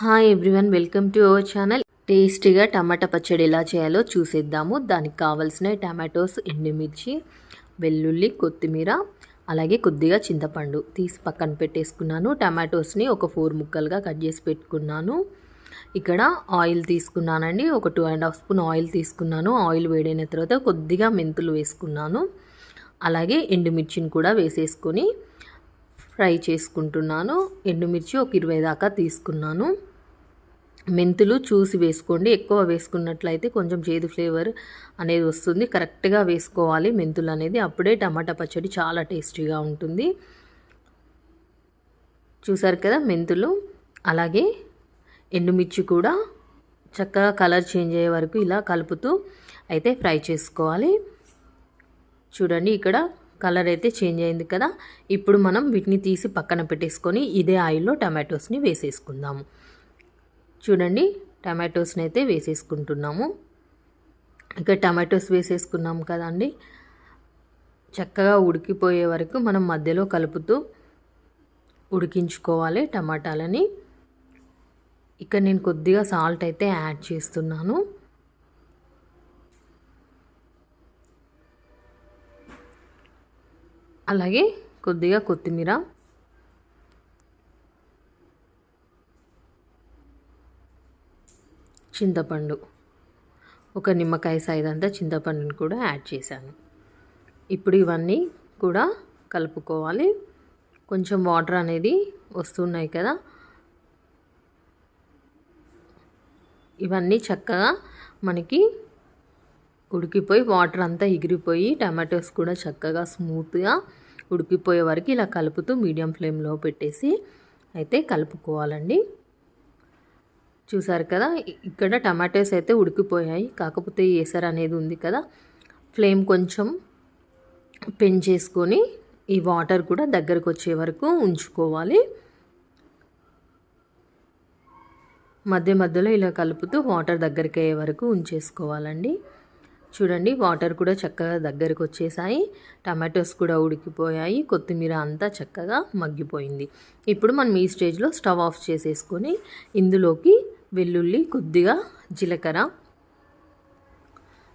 Hi everyone welcome to our channel టేస్టీగా టమాటా పచ్చడి ఎలా చేయాలో చూసేద్దాము. దానికి కావాల్సిన టమాటోస్ ఎండుమిర్చి వెల్లుల్లి కొత్తిమీర అలాగే కొద్దిగా చింతపండు తీసి పక్కన పెట్టేసుకున్నాను. టమాటోస్ని ఒక ఫోర్ ముక్కలుగా కట్ చేసి పెట్టుకున్నాను. ఇక్కడ ఆయిల్ తీసుకున్నానండి. ఒక two and half spoon oil తీసుకున్నాను. ఆయిల్ వేడైన తర్వాత కొద్దిగా మెంతులు వేసుకున్నాను. అలాగే ఎండుమిర్చిని కూడా వేసేసుకొని ఫ్రై చేసుకుంటున్నాను. ఎండుమిర్చి ఒక ఇరవై దాకా తీసుకున్నాను. మెంతులు చూసి వేసుకోండి. ఎక్కువ వేసుకున్నట్లయితే కొంచెం చేదు ఫ్లేవర్ అనేది వస్తుంది. కరెక్ట్గా వేసుకోవాలి మెంతులు అనేది. అప్పుడే టమాటా పచ్చడి చాలా టేస్టీగా ఉంటుంది. చూసారు కదా మెంతులు? అలాగే ఎండుమిర్చి కూడా చక్కగా కలర్ చేంజ్ అయ్యే వరకు ఇలా కలుపుతూ అయితే ఫ్రై చేసుకోవాలి. చూడండి ఇక్కడ కలర్ అయితే చేంజ్ అయింది కదా. ఇప్పుడు మనం వీటిని తీసి పక్కన పెట్టేసుకొని ఇదే ఆయిల్లో టమాటోస్ని వేసేసుకుందాము చూడండి టమాటోస్ని అయితే వేసేసుకుంటున్నాము. ఇక టమాటోస్ వేసేసుకున్నాం కదండి. చక్కగా ఉడికిపోయే వరకు మనం మధ్యలో కలుపుతూ ఉడికించుకోవాలి టమాటాలని. ఇక్కడ నేను కొద్దిగా సాల్ట్ అయితే యాడ్ చేస్తున్నాను. అలాగే కొద్దిగా కొత్తిమీర. చింతపండు. ఒక నిమ్మకాయ సైజ్ అంతా చింతపండుని కూడా యాడ్ చేశాను. ఇప్పుడు ఇవన్నీ కూడా కలుపుకోవాలి. కొంచెం వాటర్ అనేది వస్తున్నాయి కదా. ఇవన్నీ చక్కగా మనకి ఉడికిపోయి వాటర్ అంతా ఎగిరిపోయి టమాటోస్ కూడా చక్కగా స్మూత్గా ఉడికిపోయే వరకు ఇలా కలుపుతూ మీడియం ఫ్లేమ్లో పెట్టేసి అయితే కలుపుకోవాలండి. చూసారు కదా ఇక్కడ టమాటోస్ అయితే ఉడికిపోయాయి. కాకపోతే ఏసర్ అనేది ఉంది కదా ఫ్లేమ్ కొంచెం పెంచేసుకొని ఈ వాటర్ కూడా దగ్గరకు వచ్చే వరకు ఉంచుకోవాలి. మధ్య మధ్యలో ఇలా కలుపుతూ వాటర్ దగ్గరికి అయ్యే వరకు ఉంచేసుకోవాలండి. చూడండి వాటర్ కూడా చక్కగా దగ్గరకు వచ్చేసాయి. టమాటోస్ కూడా ఉడికిపోయాయి. కొత్తిమీర అంతా చక్కగా మగ్గిపోయింది. ఇప్పుడు మనం ఈ స్టేజ్లో స్టవ్ ఆఫ్ చేసేసుకొని ఇందులోకి వెల్లుల్లి కొద్దిగా జీలకర్ర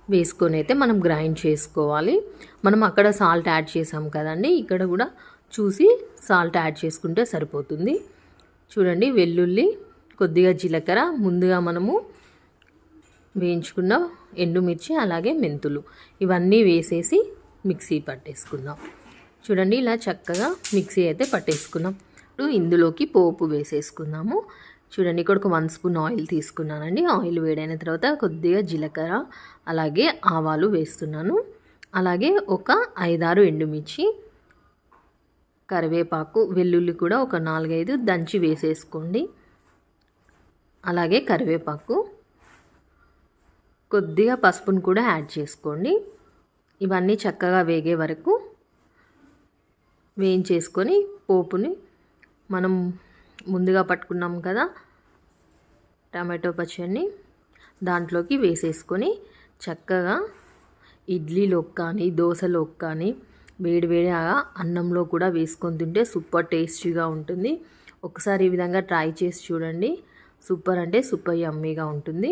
వేసుకొని అయితే మనం గ్రైండ్ చేసుకోవాలి. మనం అక్కడ సాల్ట్ యాడ్ చేసాం కదండి ఇక్కడ కూడా చూసి సాల్ట్ యాడ్ చేసుకుంటే సరిపోతుంది. చూడండి వెల్లుల్లి కొద్దిగా జీలకర్ర ముందుగా మనము వేయించుకున్న ఎండుమిర్చి అలాగే మెంతులు ఇవన్నీ వేసేసి మిక్సీ పట్టేసుకుందాం. చూడండి ఇలా చక్కగా మిక్సీ అయితే పట్టేసుకున్నాం. ఇప్పుడు ఇందులోకి పోపు వేసేసుకుందాము. చూడండి ఇక్కడ ఒక వన్ స్పూన్ ఆయిల్ తీసుకున్నానండి. ఆయిల్ వేడైన తర్వాత కొద్దిగా జీలకర్ర అలాగే ఆవాలు వేస్తున్నాను. అలాగే ఒక ఐదారు ఎండుమిర్చి కరివేపాకు వెల్లుల్లి కూడా ఒక నాలుగైదు దంచి వేసేసుకోండి. అలాగే కరివేపాకు కొద్దిగా పసుపును కూడా యాడ్ చేసుకోండి. ఇవన్నీ చక్కగా వేగే వరకు వేయించేసుకొని పోపుని మనం ముందుగా పట్టుకున్నాం కదా. టమాటో పచ్చడిని దాంట్లోకి వేసేసుకొని చక్కగా ఇడ్లీలోకి కానీ దోశలోకి కానీ వేడివేడిగా అన్నంలో కూడా వేసుకొని తింటే సూపర్ టేస్టీగా ఉంటుంది. ఒకసారి ఈ విధంగా ట్రై చేసి చూడండి. సూపర్ అంటే సూపర్ యమ్మీగా ఉంటుంది.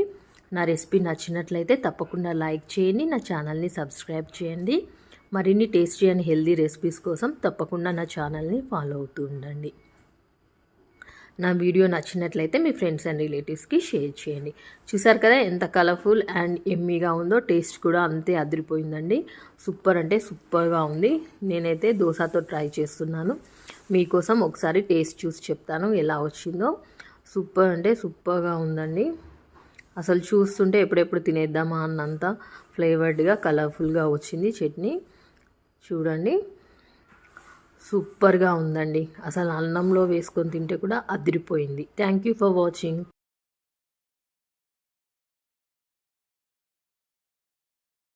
నా రెసిపీ నచ్చినట్లయితే తప్పకుండా లైక్ చేయండి నా ఛానల్ని సబ్స్క్రైబ్ చేయండి. మరిన్ని టేస్టీ అండ్ హెల్దీ రెసిపీస్ కోసం తప్పకుండా నా ఛానల్ని ఫాలో అవుతూ ఉండండి. నా వీడియో నచ్చినట్లయితే మీ ఫ్రెండ్స్ అండ్ రిలేటివ్స్కి షేర్ చేయండి. చూసారు కదా ఎంత కలర్ఫుల్ అండ్ ఎమ్మీగా ఉందో టేస్ట్ కూడా అంతే అదిరిపోయిందండి. సూపర్ అంటే సూపర్గా ఉంది. నేనైతే దోశతో ట్రై చేస్తున్నాను. మీకోసం ఒకసారి టేస్ట్ చూసి చెప్తాను ఎలా వచ్చిందో. సూపర్ అంటే సూపర్గా ఉందండి. అసలు చూస్తుంటే ఎప్పుడెప్పుడు తినేద్దామా అన్నంత ఫ్లేవర్డ్గా కలర్ఫుల్గా వచ్చింది చట్నీ. చూడండి. సూపర్గా ఉందండి. అసలు అన్నంలో వేసుకొని తింటే కూడా అదిరిపోయింది. Thank you for watching